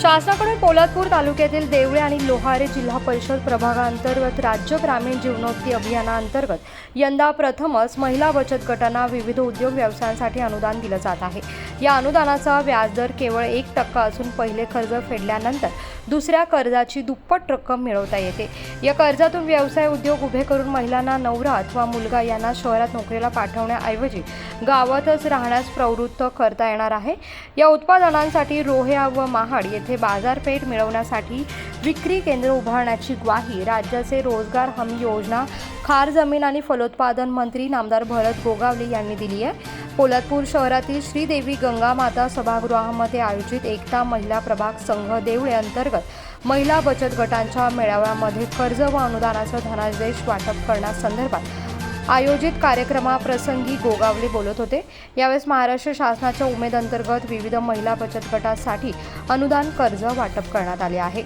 शासनाकडून पोलादपूर तालुक्यातील देवळे आणि लोहारे जिल्हा परिषद प्रभागांतर्गत राज्य ग्रामीण जीवनोत्ती अभियानाअंतर्गत यंदा प्रथमच महिला बचत गटांना विविध उद्योग व्यवसायांसाठी अनुदान दिलं जात आहे. या अनुदानाचा व्याजदर केवळ एक टक्का असून पहिले कर्ज फेडल्यानंतर दुसऱ्या कर्जाची दुप्पट रक्कम मिळवता येते. या कर्जातून व्यवसाय उद्योग उभे करून महिलांना नवरा अथवा मुलगा यांना शहरात नोकरीला पाठवण्याऐवजी गावातच राहण्यास प्रवृत्त करता येणार आहे. या उत्पादनांसाठी रोह्या व महाड येथे बाजारपेठ मिळवण्यासाठी विक्री केंद्र उभारण्याची ग्वाही राज्याचे रोजगार हमी योजना खार जमीन आणि फलोत्पादन मंत्री नामदार भरत गोगावले यांनी दिली आहे. पोलादपूर शहरातील श्रीदेवी गंगामाता सभागृहामध्ये आयोजित एकता महिला प्रभाग संघ देवळे अंतर्गत महिला बचत गटांच्या मेळाव्यामध्ये कर्ज व अनुदानाचं धनादेश वाटप करण्यासंदर्भात आयोजित कार्यक्रमाप्रसंगी गोगावले बोलत होते. यावेळेस महाराष्ट्र शासनाच्या उमेदअंतर्गत विविध महिला बचत गटासाठी अनुदान कर्ज वाटप करण्यात आले आहे.